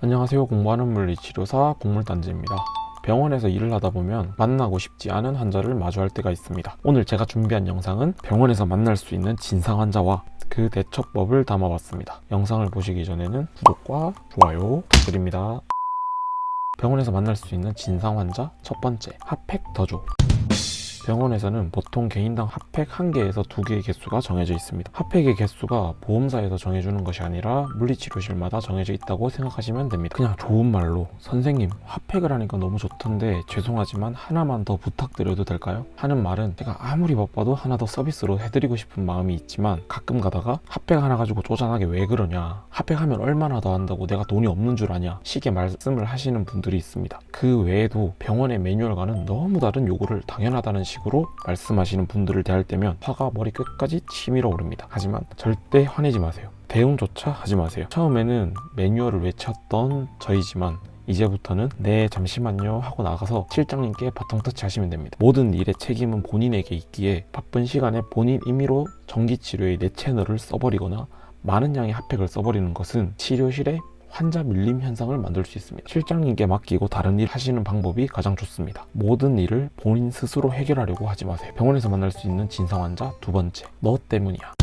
안녕하세요. 공부하는 물리치료사 공물단지입니다. 병원에서 일을 하다 보면 만나고 싶지 않은 환자를 마주할 때가 있습니다. 오늘 제가 준비한 영상은 병원에서 만날 수 있는 진상 환자와 그 대처법을 담아봤습니다. 영상을 보시기 전에는 구독과 좋아요 부탁드립니다. 병원에서 만날 수 있는 진상 환자 첫 번째 핫팩 더줘 병원에서는 보통 개인당 핫팩 한개에서두개의 개수가 정해져 있습니다. 핫팩의 개수가 보험사에서 정해주는 것이 아니라 물리치료실마다 정해져 있다고 생각하시면 됩니다. 그냥 좋은 말로 선생님 핫팩을 하니까 너무 좋던데 죄송하지만 하나만 더 부탁드려도 될까요? 하는 말은 제가 아무리 바빠도 하나 더 서비스로 해드리고 싶은 마음이 있지만 가끔 가다가 핫팩 하나 가지고 쪼잔하게 왜 그러냐 핫팩 하면 얼마나 더 한다고 내가 돈이 없는 줄 아냐 식의 말씀을 하시는 분들이 있습니다. 그 외에도 병원의 매뉴얼과는 너무 다른 요구를 당연하다는 식 으로 말씀하시는 분들을 대할 때면 화가 머리 끝까지 치밀어 오릅니다. 하지만 절대 화내지 마세요. 대응조차 하지 마세요. 처음에는 매뉴얼을 외쳤던 저희지만 이제부터는 네 잠시만요 하고 나가서 실장님께 바통 터치하시면 됩니다. 모든 일의 책임은 본인에게 있기에 바쁜 시간에 본인 임의로 전기치료의 내 채널을 써버리거나 많은 양의 핫팩을 써버리는 것은 치료실에 환자 밀림 현상을 만들 수 있습니다. 실장님께 맡기고 다른 일 하시는 방법이 가장 좋습니다. 모든 일을 본인 스스로 해결하려고 하지 마세요. 병원에서 만날 수 있는 진상 환자 두 번째, 너 때문이야.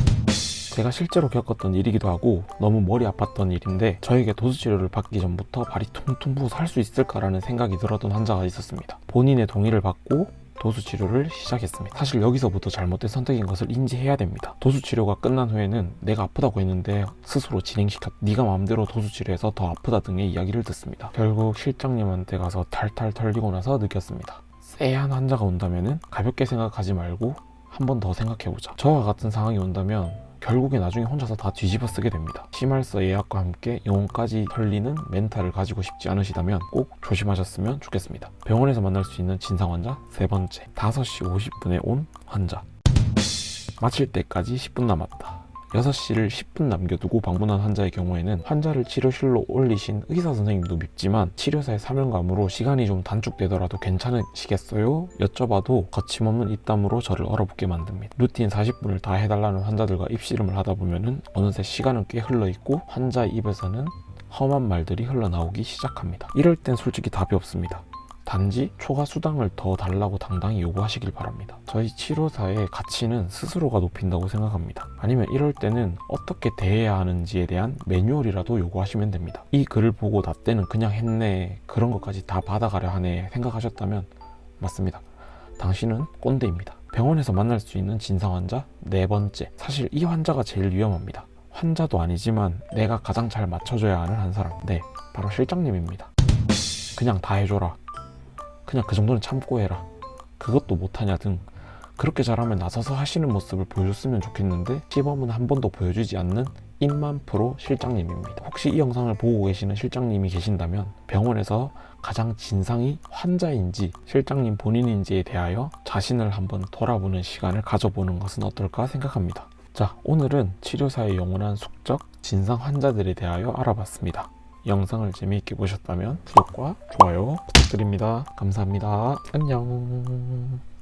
제가 실제로 겪었던 일이기도 하고 너무 머리 아팠던 일인데 저에게 도수 치료를 받기 전부터 발이 퉁퉁 부어서 할 수 있을까라는 생각이 들었던 환자가 있었습니다. 본인의 동의를 받고 도수 치료를 시작했습니다. 사실 여기서부터 잘못된 선택인 것을 인지해야 됩니다. 도수 치료가 끝난 후에는 내가 아프다고 했는데 스스로 진행시켰. 네가 마음대로 도수 치료해서 더 아프다 등의 이야기를 듣습니다. 결국 실장님한테 가서 탈탈 털리고 나서 느꼈습니다. 쎄한 환자가 온다면은 가볍게 생각하지 말고 한 번 더 생각해보자. 저와 같은 상황이 온다면 결국에 나중에 혼자서 다 뒤집어 쓰게 됩니다. 심할서 예약과 함께 영혼까지 털리는 멘탈을 가지고 싶지 않으시다면 꼭 조심하셨으면 좋겠습니다. 병원에서 만날 수 있는 진상 환자 세 번째 5시 50분에 온 환자 마칠 때까지 10분 남았다. 6시를 10분 남겨두고 방문한 환자의 경우에는 환자를 치료실로 올리신 의사 선생님도 밉지만 치료사의 사명감으로 시간이 좀 단축되더라도 괜찮으시겠어요? 여쭤봐도 거침없는 입담으로 저를 얼어붙게 만듭니다. 루틴 40분을 다 해달라는 환자들과 입씨름을 하다 보면은 어느새 시간은 꽤 흘러 있고 환자의 입에서는 험한 말들이 흘러나오기 시작합니다. 이럴 땐 솔직히 답이 없습니다. 단지 초과 수당을 더 달라고 당당히 요구하시길 바랍니다. 저희 치료사의 가치는 스스로가 높인다고 생각합니다. 아니면 이럴 때는 어떻게 대해야 하는지에 대한 매뉴얼이라도 요구하시면 됩니다. 이 글을 보고 나 때는 그냥 했네 그런 것까지 다 받아가려 하네 생각하셨다면 맞습니다. 당신은 꼰대입니다. 병원에서 만날 수 있는 진상 환자 네 번째 사실 이 환자가 제일 위험합니다. 환자도 아니지만 내가 가장 잘 맞춰줘야 하는 한 사람 네 바로 실장님입니다. 그냥 다 해줘라. 그냥 그 정도는 참고 해라. 그것도 못하냐 등 그렇게 잘하면 나서서 하시는 모습을 보여줬으면 좋겠는데 시범은 한 번도 보여주지 않는 입만 프로 실장님입니다. 혹시 이 영상을 보고 계시는 실장님이 계신다면 병원에서 가장 진상이 환자인지 실장님 본인인지에 대하여 자신을 한번 돌아보는 시간을 가져보는 것은 어떨까 생각합니다. 자, 오늘은 치료사의 영원한 숙적 진상 환자들에 대하여 알아봤습니다. 영상을 재미있게 보셨다면 구독과 좋아요 부탁드립니다. 감사합니다. 안녕.